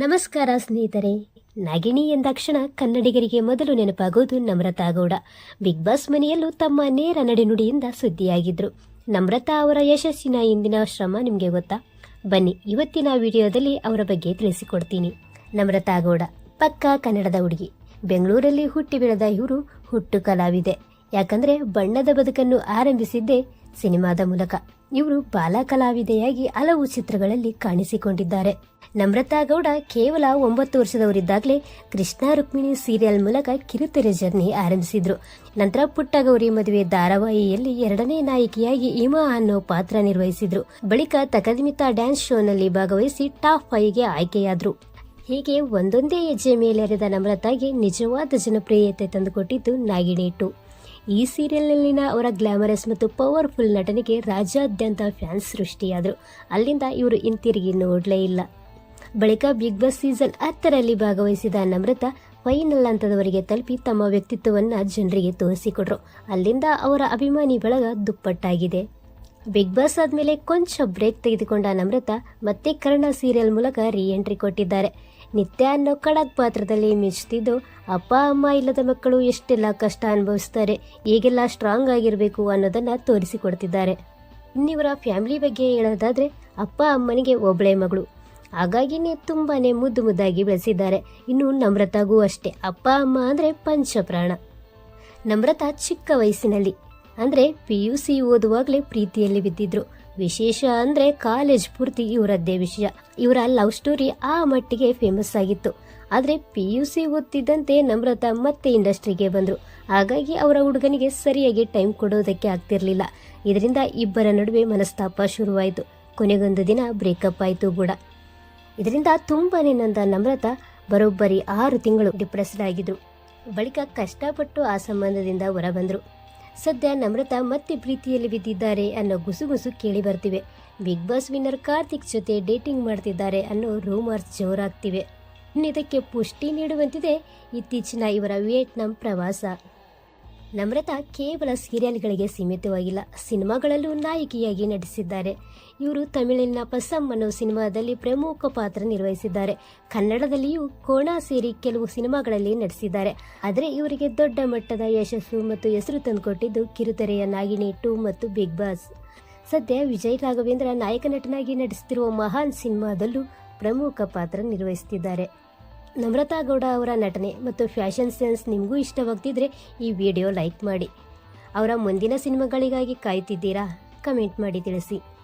ನಮಸ್ಕಾರ ಸ್ನೇಹಿತರೆ. ನಾಗಿಣಿ ಎಂದಾಕ್ಷಣ ಕನ್ನಡಿಗರಿಗೆ ಮೊದಲು ನೆನಪಾಗೋದು ನಮ್ರತಾ ಗೌಡ. ಬಿಗ್ ಬಾಸ್ ಮನೆಯಲ್ಲೂ ತಮ್ಮ ನೇರ ನಡೆನುಡಿಯಿಂದ ಸುದ್ದಿಯಾಗಿದ್ರು. ನಮ್ರತಾ ಅವರ ಯಶಸ್ಸಿನ ಇಂದಿನ ಶ್ರಮ ನಿಮಗೆ ಗೊತ್ತಾ? ಬನ್ನಿ, ಇವತ್ತಿನ ವಿಡಿಯೋದಲ್ಲಿ ಅವರ ಬಗ್ಗೆ ತಿಳಿಸಿಕೊಡ್ತೀನಿ. ನಮ್ರತಾ ಗೌಡ, ಪಕ್ಕಾ ಕನ್ನಡದ ಹುಡುಗಿ. ಬೆಂಗಳೂರಲ್ಲಿ ಹುಟ್ಟಿ ಬೆಳೆದ ಇವರು ಹುಟ್ಟು ಕಲಾವಿದೆ. ಯಾಕಂದ್ರೆ ಬಣ್ಣದ ಬದುಕನ್ನು ಆರಂಭಿಸಿದ್ದೇ ಸಿನಿಮಾದ ಮೂಲಕ. ಇವರು ಬಾಲ ಕಲಾವಿದೆಯಾಗಿ ಹಲವು ಚಿತ್ರಗಳಲ್ಲಿ ಕಾಣಿಸಿಕೊಂಡಿದ್ದಾರೆ. ನಮ್ರತಾ ಗೌಡ ಕೇವಲ ಒಂಬತ್ತು ವರ್ಷದವರಿದ್ದಾಗಲೇ ಕೃಷ್ಣ ರುಕ್ಮಿಣಿ ಸೀರಿಯಲ್ ಮೂಲಕ ಕಿರುತೆರೆ ಜರ್ನಿ ಆರಂಭಿಸಿದ್ರು. ನಂತರ ಪುಟ್ಟಗೌರಿ ಮದುವೆ ಧಾರಾವಾಹಿಯಲ್ಲಿ ಎರಡನೇ ನಾಯಕಿಯಾಗಿ ಹಿಮಾ ಅನ್ನೋ ಪಾತ್ರ ನಿರ್ವಹಿಸಿದ್ರು. ಬಳಿಕ ತಕದಿಮಿತ ಡ್ಯಾನ್ಸ್ ಶೋನಲ್ಲಿ ಭಾಗವಹಿಸಿ ಟಾಪ್ ಫೈವ್ಗೆ ಆಯ್ಕೆಯಾದ್ರು. ಹೀಗೆ ಒಂದೊಂದೇ ಹೆಜ್ಜೆ ಮೇಲೆರೆದ ನಮ್ರತಾಗೆ ನಿಜವಾದ ಜನಪ್ರಿಯತೆ ತಂದುಕೊಟ್ಟಿದ್ದು ನಾಗಿಣಿ ಟು. ಈ ಸೀರಿಯಲ್ನಲ್ಲಿನ ಅವರ ಗ್ಲಾಮರಸ್ ಮತ್ತು ಪವರ್ಫುಲ್ ನಟನೆಗೆ ರಾಜ್ಯಾದ್ಯಂತ ಫ್ಯಾನ್ಸ್ ಸೃಷ್ಟಿಯಾದರು. ಅಲ್ಲಿಂದ ಇವರು ಹಿಂತಿರುಗಿ ನೋಡಲೇ ಇಲ್ಲ. ಬಳಿಕ ಬಿಗ್ ಬಾಸ್ ಸೀಸನ್ ಹತ್ತರಲ್ಲಿ ಭಾಗವಹಿಸಿದ ನಮ್ರತ ಫೈನಲ್ ಹಂತದವರೆಗೆ ತಲುಪಿ ತಮ್ಮ ವ್ಯಕ್ತಿತ್ವವನ್ನು ಜನರಿಗೆ ತೋರಿಸಿಕೊಟ್ರು. ಅಲ್ಲಿಂದ ಅವರ ಅಭಿಮಾನಿ ಬಳಗ ದುಪ್ಪಟ್ಟಾಗಿದೆ. ಬಿಗ್ ಬಾಸ್ ಆದಮೇಲೆ ಕೊಂಚ ಬ್ರೇಕ್ ತೆಗೆದುಕೊಂಡ ನಮ್ರತ ಮತ್ತೆ ಕರ್ಣ ಸೀರಿಯಲ್ ಮೂಲಕ ರೀ ಎಂಟ್ರಿ ಕೊಟ್ಟಿದ್ದಾರೆ. ನಿತ್ಯ ಅನ್ನೋ ಖಡಕ್ ಪಾತ್ರದಲ್ಲಿ ಮಿಚ್ತಿದ್ದು ಅಪ್ಪ, ಅಮ್ಮ ಇಲ್ಲದ ಮಕ್ಕಳು ಎಷ್ಟೆಲ್ಲ ಕಷ್ಟ ಅನುಭವಿಸ್ತಾರೆ ಈಗೆಲ್ಲ ಸ್ಟ್ರಾಂಗ್ ಆಗಿರಬೇಕು ಅನ್ನೋದನ್ನ ತೋರಿಸಿಕೊಡ್ತಿದ್ದಾರೆ. ಇನ್ನಿವರ ಫ್ಯಾಮಿಲಿ ಬಗ್ಗೆ ಹೇಳೋದಾದ್ರೆ, ಅಪ್ಪ, ಅಮ್ಮನಿಗೆ ಒಬ್ಬಳೆ ಮಗಳು. ಹಾಗಾಗಿನೇ ತುಂಬಾ ಮುದ್ದು ಮುದ್ದಾಗಿ ಬೆಳೆಸಿದ್ದಾರೆ. ಇನ್ನು ನಮ್ರತಾಗೂ ಅಷ್ಟೇ. ಅಪ್ಪ, ಅಮ್ಮ ಅಂದ್ರೆ ಪಂಚಪ್ರಾಣ. ನಮ್ರತಾ ಚಿಕ್ಕ ವಯಸ್ಸಿನಲ್ಲಿ. ಅಂದ್ರೆ ಪಿ ಯು ಸಿ ಓದುವಾಗಲೇ ಪ್ರೀತಿಯಲ್ಲಿ ಬಿದ್ದಿದ್ರು. ವಿಶೇಷ ಅಂದ್ರೆ ಕಾಲೇಜ್ ಪೂರ್ತಿ ಇವರದ್ದೇ ವಿಷಯ. ಇವರ ಲವ್ ಸ್ಟೋರಿ ಆ ಮಟ್ಟಿಗೆ ಫೇಮಸ್ ಆಗಿತ್ತು. ಆದ್ರೆ ಪಿ ಯು ಸಿ ಓದ್ತಿದ್ದಂತೆ ನಮ್ರತಾ ಮತ್ತೆ ಇಂಡಸ್ಟ್ರಿಗೆ ಬಂದರು. ಹಾಗಾಗಿ ಅವರ ಹುಡುಗನಿಗೆ ಸರಿಯಾಗಿ ಟೈಮ್ ಕೊಡೋದಕ್ಕೆ ಆಗ್ತಿರ್ಲಿಲ್ಲ. ಇದರಿಂದ ಇಬ್ಬರ ನಡುವೆ ಮನಸ್ತಾಪ ಶುರುವಾಯಿತು. ಕೊನೆಗೊಂದು ದಿನ ಬ್ರೇಕಪ್ ಆಯಿತು ಕೂಡ. ಇದರಿಂದ ತುಂಬಾನೇ ನಂದ ನಮ್ರತಾ ಬರೋಬ್ಬರಿ ಆರು ತಿಂಗಳು ಡಿಪ್ರೆಸ್ಡ್ ಆಗಿದ್ರು. ಬಳಿಕ ಕಷ್ಟಪಟ್ಟು ಆ ಸಂಬಂಧದಿಂದ ಹೊರಬಂದ್ರು ಸದ್ಯ ನಮ್ರತಾ ಮತ್ತೆ ಪ್ರೀತಿಯಲ್ಲಿ ಬಿದ್ದಿದ್ದಾರೆ ಅನ್ನೋ ಗುಸುಗುಸು ಕೇಳಿ ಬರ್ತಿವೆ. ಬಿಗ್ ಬಾಸ್ ವಿನ್ನರ್ ಕಾರ್ತಿಕ್ ಜೊತೆ ಡೇಟಿಂಗ್ ಮಾಡ್ತಿದ್ದಾರೆ ಅನ್ನೋ ರೂಮರ್ಸ್ ಜೋರಾಗ್ತಿವೆ. ಇದಕ್ಕೆ ಪುಷ್ಟಿ ನೀಡುವಂತಿದೆ ಇತ್ತೀಚಿನ ಇವರ ವಿಯೆಟ್ನಾಂ ಪ್ರವಾಸ. ನಮ್ರತಾ ಕೇವಲ ಸೀರಿಯಲ್ಗಳಿಗೆ ಸೀಮಿತವಾಗಿಲ್ಲ, ಸಿನಿಮಾಗಳಲ್ಲೂ ನಾಯಕಿಯಾಗಿ ನಟಿಸಿದ್ದಾರೆ. ಇವರು ತಮಿಳಿನ ಪಸಂ ಅನ್ನೋ ಸಿನಿಮಾದಲ್ಲಿ ಪ್ರಮುಖ ಪಾತ್ರ ನಿರ್ವಹಿಸಿದ್ದಾರೆ. ಕನ್ನಡದಲ್ಲಿಯೂ ಕೋಣ ಸೇರಿ ಕೆಲವು ಸಿನಿಮಾಗಳಲ್ಲಿ ನಟಿಸಿದ್ದಾರೆ. ಆದರೆ ಇವರಿಗೆ ದೊಡ್ಡ ಮಟ್ಟದ ಯಶಸ್ಸು ಮತ್ತು ಹೆಸರು ತಂದುಕೊಟ್ಟಿದ್ದು ಕಿರುತೆರೆಯ ನಾಗಿಣಿ ಟು ಮತ್ತು ಬಿಗ್ ಬಾಸ್. ಸದ್ಯ ವಿಜಯ್ ರಾಘವೇಂದ್ರ ನಾಯಕ ನಟನಾಗಿ ನಟಿಸುತ್ತಿರುವ ಮಹಾನ್ ಸಿನಿಮಾದಲ್ಲೂ ಪ್ರಮುಖ ಪಾತ್ರ ನಿರ್ವಹಿಸುತ್ತಿದ್ದಾರೆ. ನಮ್ರತಾ ಗೌಡ ಅವರ ನಟನೆ ಮತ್ತು ಫ್ಯಾಷನ್ ಸೆನ್ಸ್ ನಿಮಗೂ ಇಷ್ಟವಾಗ್ತಿದ್ರೆ ಈ ವಿಡಿಯೋ ಲೈಕ್ ಮಾಡಿ. ಅವರ ಮುಂದಿನ ಸಿನಿಮಾಗಳಿಗಾಗಿ ಕಾಯ್ತಿದ್ದೀರಾ? ಕಮೆಂಟ್ ಮಾಡಿ ತಿಳಿಸಿ.